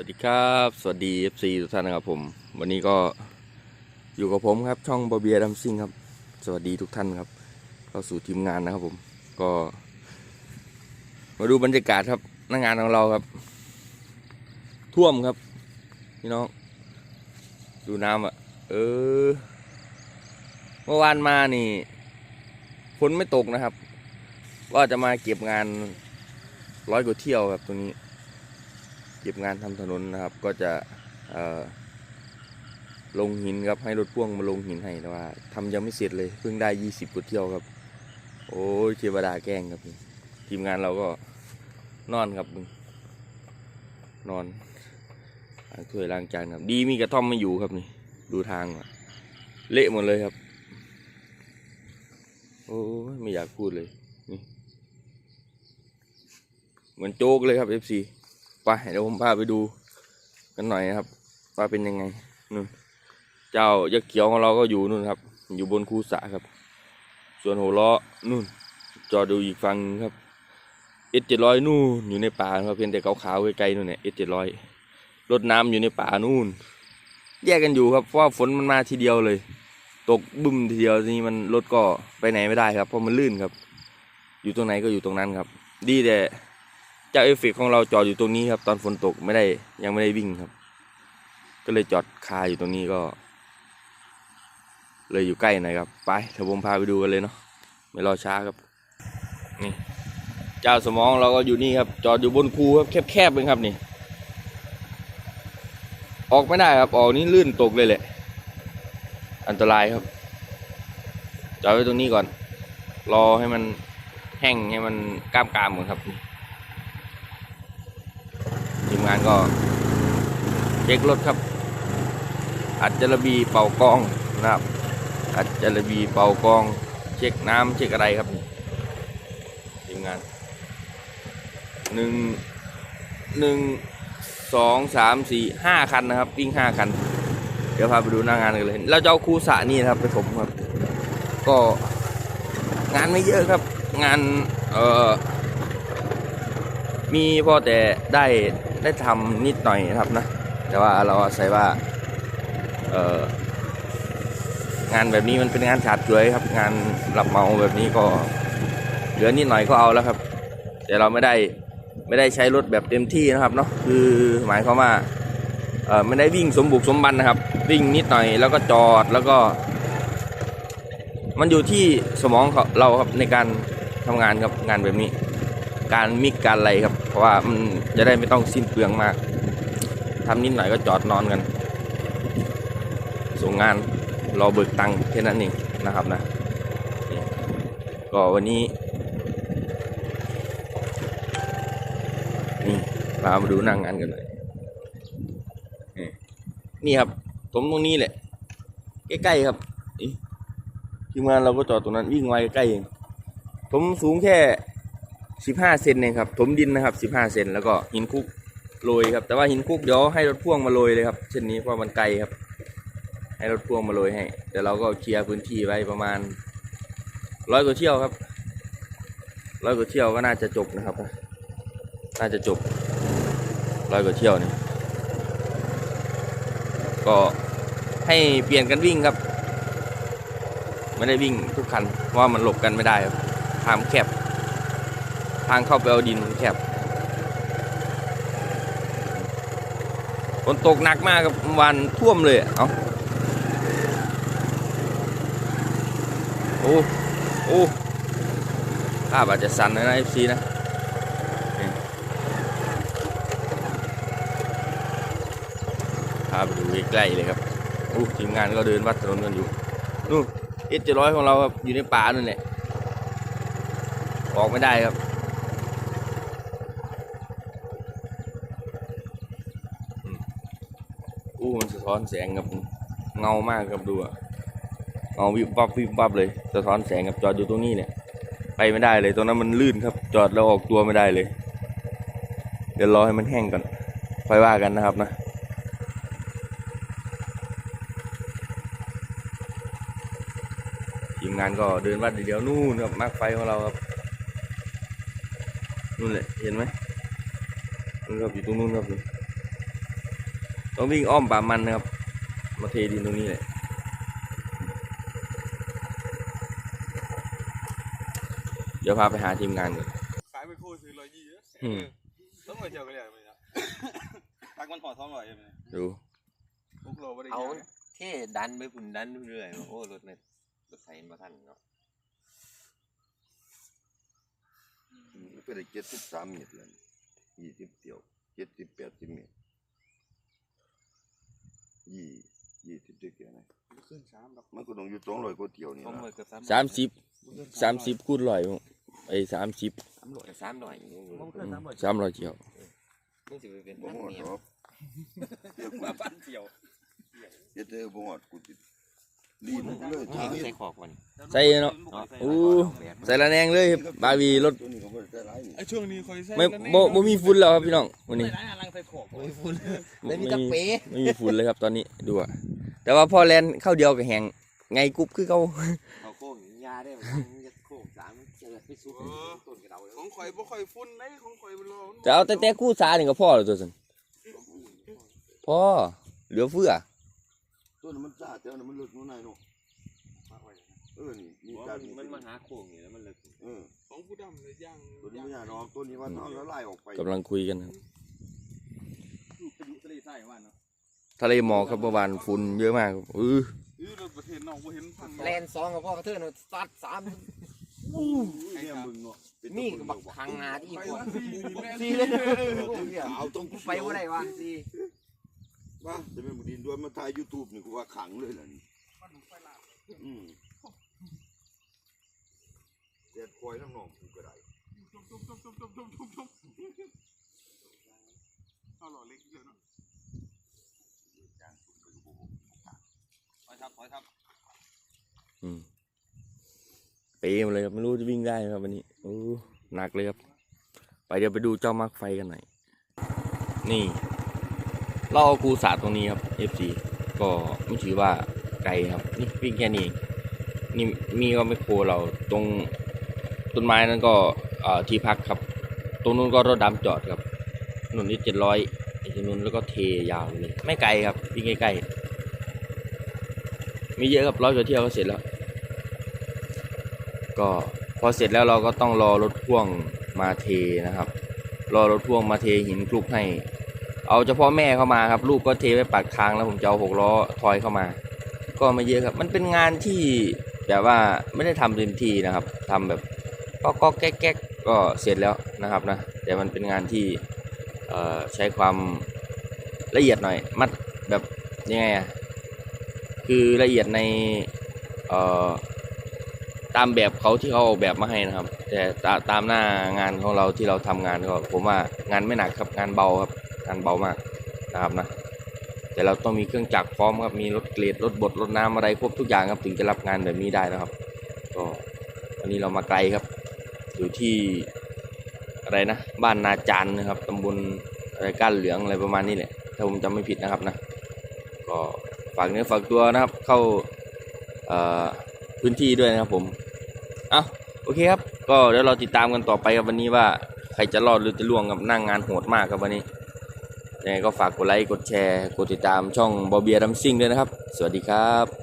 วัสดีครับ สวัสดี FC ทุกท่านนะครับผม วันนี้ก็อยู่กับผมครับช่องบอเบียดัมซิงครับ สวัสดีทุกท่านครับเข้าสู่ทีมงานนะครับผม ก็ มาดูบรรยากาศครับหน้างานของเราครับ ท่วมครับพี่น้อง ดูน้ำอะ เออ เมื่อวานมานี่ฝนไม่ตกนะครับ ว่าจะมาเก็บงานร้อยกว่าเที่ยวครับตรงนี้ ก็บงานทำถนนนะครับ ก็จะลงหินครับให้รถพ่วงมาลงหินให้แต่ว่าทำยังไม่เสร็จเลยเพิ่งได้ยี่สิบกว่าเที่ยวครับ โอ้ยเทวดาแกล้งครับทีมงานเราก็นอนครับมึงนอนล้างถ้วยล้างจานครับ ดีมีกระท่อมไม่อยู่ครับนี่ดูทางอะเละหมดเลยครับ โอ้ไม่อยากพูดเลยนี่เหมือนโจ๊กเลยครับ FC ไปเดี๋ยวผมพาไปดูกันหน่อยนะครับ ว่าเป็นยังไงนู่นเจ้ายักษ์เขียวของเราก็อยู่นู่นครับ อยู่บนคูสะครับ ส่วนหัวล้อนู่น จอดูอีกฝั่งครับเอสเจ็ดร้อยนู่นอยู่ในป่าครับเพียงแต่ขาวๆไกลๆนู่นเนี่ยเอสเจ็ดร้อยรถน้ำอยู่ในป่านู่น แยกกันอยู่ครับเพราะฝนมันมาทีเดียวเลย ตกบึ้มทีเดียวทีนี้มันรถก็ไปไหนไม่ได้ครับ เพราะมันลื่นครับ อยู่ตรงไหนก็อยู่ตรงนั้นครับ ดีแต่ เจ้าเอฟเฟกของเราจอดอยู่ตรงนี้ครับ ตอนฝนตกไม่ได้ยังไม่ได้วิ่งครับ ก็เลยจอดคาอยู่ตรงนี้ก็ เลยอยู่ใกล้หน่อยครับ ไปเดี๋ยวผมพาไปดูกันเลยเนาะไม่รอช้าครับนี่เจ้าสมองเราก็อยู่นี่ครับ จอดอยู่บนคูครับแคบๆเองครับนี่ ออกไม่ได้ครับออกนี่ลื่นตกเลยแหละ อันตรายครับจอดไว้ตรงนี้ก่อน รอให้มันแห้งให้มันกล้ามกามๆก่อนครับทีม งานก็เช็ครถครับ อัดจระบีเป่ากองนะครับ อัดจระบีเป่ากอง เช็คน้ำเช็คอะไรครับทีมงานหนึ่งหนึ่งสองสามสี่ห้าคันนะครับวิ่งห้าคัน เดี๋ยวพาไปดูหน้างานกันเลย เราจะเอาคูสะนี่นะครับไปถมครับ ก็งานไม่เยอะครับ งานเอ่อ มีพอแต่ได้ได้ทำนิดหน่อยนะครับนะ แต่ว่าเราอาศัยว่าเอองานแบบนี้มันเป็นงานขาดเกลือครับ งานรับเมาแบบนี้ก็เหลือนิดหน่อยก็เอาแล้วครับ แต่เราไม่ได้ไม่ได้ใช้รถแบบเต็มที่นะครับเนาะคือหมายความว่าเออไม่ได้วิ่งสมบุกสมบันนะครับ วิ่งนิดหน่อยแล้วก็จอดแล้วก็ มันอยู่ที่สมองของเราครับในการทำงานครับงานแบบนี้ การมิกการอะไรครับ เพราะว่ามันจะได้ไม่ต้องสิ้นเปลืองมากทำนิดหน่อยก็จอดนอนกัน ส่งงานรอเบิกตังค์แค่นั้นเองนะครับนะก็วันนี้นี่พามาดูนั่งงานกันหน่อยนี่นี่ครับผมตรงนี้แหละ ใกล้ๆครับทีมงานเราก็จอดตรงนั้นวิ่งไวใกล้เองผมสูงแค่ สิบห้าเซนเองครับถมดินนะครับสิบห้าเซนแล้วก็หินคุกโรยครับ แต่ว่าหินคุกเดี๋ยวให้รถพ่วงมาโรยเลยครับเช่นนี้เพราะมันไกลครับ ให้รถพ่วงมาโรยให้เดี๋ยวเราก็เคลียร์พื้นที่ไว้ประมาณร้อยกว่าเที่ยวครับร้อยกว่าเที่ยวก็น่าจะจบนะครับ น่าจะจบร้อยกว่าเที่ยวนี่ก็ให้เปลี่ยนกันวิ่งครับ ไม่ได้วิ่งทุกคันเพราะว่ามันหลบกันไม่ได้ครับทางแคบ ทางเข้าไปเอาดินแคบฝนตกหนักมากครับวันท่วมเลยเอาโอ้โอ้ภาพอาจจะสั่นนะเอฟซีนะนี่พาไปดูใกล้ๆเลยครับโอ้ทีมงานก็เดินวัดถนนกันอยู่นู่นเอสเจร้อยของเราครับอยู่ในป่านั่นแหละออกไม่ได้ครับ อู้มันสะท้อนแสงครับเงามากครับดูอะเงาวิบวับวิบวับเลยสะท้อนแสงครับจอดอยู่ตรงนี้เนี่ย ไปไม่ได้เลยตรงนั้นมันลื่นครับ จอดแล้วออกตัวไม่ได้เลย เดี๋ยวรอให้มันแห้งก่อนค่อยว่ากันนะครับนะทีมงานก็เดินวัดเดี๋ยวนู่นครับมาร์คไฟของเราครับนู่นแหละเห็นไหมนู่นครับอยู่ตรงนู้นครับนี่ ต้องวิ่งอ้อมป่ามันนะครับ มาเทดินตรงนี้เลยเดี๋ยวพาไปหาทีมงานก่อนขายไปคู่ซื้อร้อยยี่เยอะอืมต้องไปเที่ยวกันเลยไหมนะตักมันถอดท้องลอยใช่ไหมดูพวกโลไม่ได้เอายากเท่ดันไปพุ่นดันเรื่อยๆโอ้รถเนี่ยรถไถมาทันเนาะก็ได้เจ็ดสิบสามเมตรแล้วยี่สิบเที่ยวเจ็ดสิบแปดสิบเมตร ยี่ยี่สิบเที่ยวนะขึ้นสามดอกมันก็ต้องอยู่สองร้อยกว่าเที่ยวนี่ผมนะเลยเกือบสามสามสิบสามสิบคูณร้อยมั้งไอ้สามสิบสามร้อยสามร้อยอยู่สามร้อยเกี่ยวนี่สิไปเป็นบ่พันหอดเมียหรอกเดี๋ยวกูมาบ้านเที่ยวเฮ็ดเด้อบ่หอดกูติ ลีนเลยนี่ทางก็นี้ใส่ขอกมันใส่เนาะอู้ใส่ละแนงเลยครับบาวีรถตัวนี้ก็บ่ได้ใส่หลายนี่ไอช่วงนี้คอยใส่ไม่บ่บ่มีฝุ่นแล้วครับพี่น้องวันนี้ร้านอะไรใส่ขอบโอ้ยฝุ่นไม่แล้วมีกระเป๋ไม่มีฝุ่นเลยครับตอนนี้ดูอะแต่ว่าพอแลนเข้าเดียวกับแหงไงกรุ๊บคือเขาเขาโค้งยาได้ไหมจะโค้งสามเจิดไปสุดต้นกระเดาของข่อยบ่ค่อยฟุ้นได้ของข่อยมันรอจะเอาแต่แต่คู่สานี่ก็พอแล้วตัวสันพ่อเหลือเฟือ ตัวนั้นมันซ่าแต่ว่ามันเลิกนู่นนายเนาะเออนี่นี่จานนี่มันมาหาโค้งอยู่แล้วมันเลยเออของผู้ดำเลยย่างตัวนี้ไม่ยากหรอกตัวนี้ว่าเอาแล้วไล่ออกไปกำลังคุยกันครับไปดูทะเลใต้วันเนาะทะเลหมอกครับเมื่อวานฝุ่นเยอะมากครับอือเออเราประเทศนอกบ่เห็นพันแลนสองกับพ่อกระเทือนซัดสามเนี่ยมึงเนาะเป็นนี่ตัวก็เบิ่งบักเนาะทางนาที่อีกไปคนวันที่แม่สี่เลยเอาตรงไปว่าไรวะสี่ ว่าจะเป็นบุดินด้วยมาถ่าย YouTube นี่กูว่าขังเลยล่ะนี่อืมเด็ดคอยน้ำนองกูก็ได้จุ๊บจุ๊บจุ๊บจุ๊บจุ๊บจุ๊บจุ๊บจุ๊บเอาหล่อเล็กเลยเนาะถอยทับถอยทับอืมเป๋มาเลยครับไม่รู้จะวิ่งได้ไหมครับวันนี้โอ้หนักเลยครับ ไปเดี๋ยวไปดูเจ้ามักไฟกันหน่อยนี่ เราเอากูสาตรงนี้ครับ FC ก็ไม่ถือว่าไกลครับ นี่วิ่งแค่นี้นี่มีก็ไม่โคเราตรงต้นไม้นั้นก็ที่พักครับ ตรงนู้นก็รถดำจอดครับถนนนี้เจ็ดร้อยตรงนู้นแล้วก็เทยาวเลย ไม่ไกลครับวิ่งใกล้ๆมีเยอะครับร้อยกว่าเที่ยวก็เสร็จแล้ว ก็พอเสร็จแล้วเราก็ต้องรอรถพ่วงมาเทนะครับ รอรถพ่วงมาเทหินคลุกให้ เอาเฉพาะแม่เข้ามาครับ ลูกก็เทไว้ปากทางแล้วผมจะเอาหกล้อทอยเข้ามา ก็ไม่เยอะครับ มันเป็นงานที่แบบว่าไม่ได้ทำเต็มที่นะครับทำแบบก็ก็แก๊กแก๊กก็เสร็จแล้วนะครับนะแต่มันเป็นงานที่ใช้ความละเอียดหน่อย มัดแบบยังไงอะคือละเอียดในตามแบบเขาที่เขาออกแบบมาให้นะครับ แต่ตาตามหน้างานของเราที่เราทำงานก็ผมว่างานไม่หนักครับงานเบาครับ งานเบามากนะครับนะแต่เราต้องมีเครื่องจักรพร้อมครับมีรถเกรดรถบดรถน้ำอะไรครบทุกอย่างครับถึงจะรับงานแบบนี้ได้นะครับ ก็วันนี้เรามาไกลครับ อยู่ที่อะไรนะ บ้านนาจานนะครับตำบลอะไรก้านเหลืองอะไรประมาณนี้แหละถ้าผมจำไม่ผิดนะครับนะก็ฝากเนื้อฝากตัวนะครับเข้าพื้นที่ด้วยนะครับผมเอาโอเคครับ ก็เดี๋ยวเราติดตามกันต่อไปครับวันนี้ว่าใครจะรอดหรือจะล่วงกับนั่งงานโหดมากครับวันนี้ ยังไงก็ฝากกดไลค์ กดแชร์ กดติดตามช่องบอเบียรัมซิ่งด้วยนะครับ สวัสดีครับ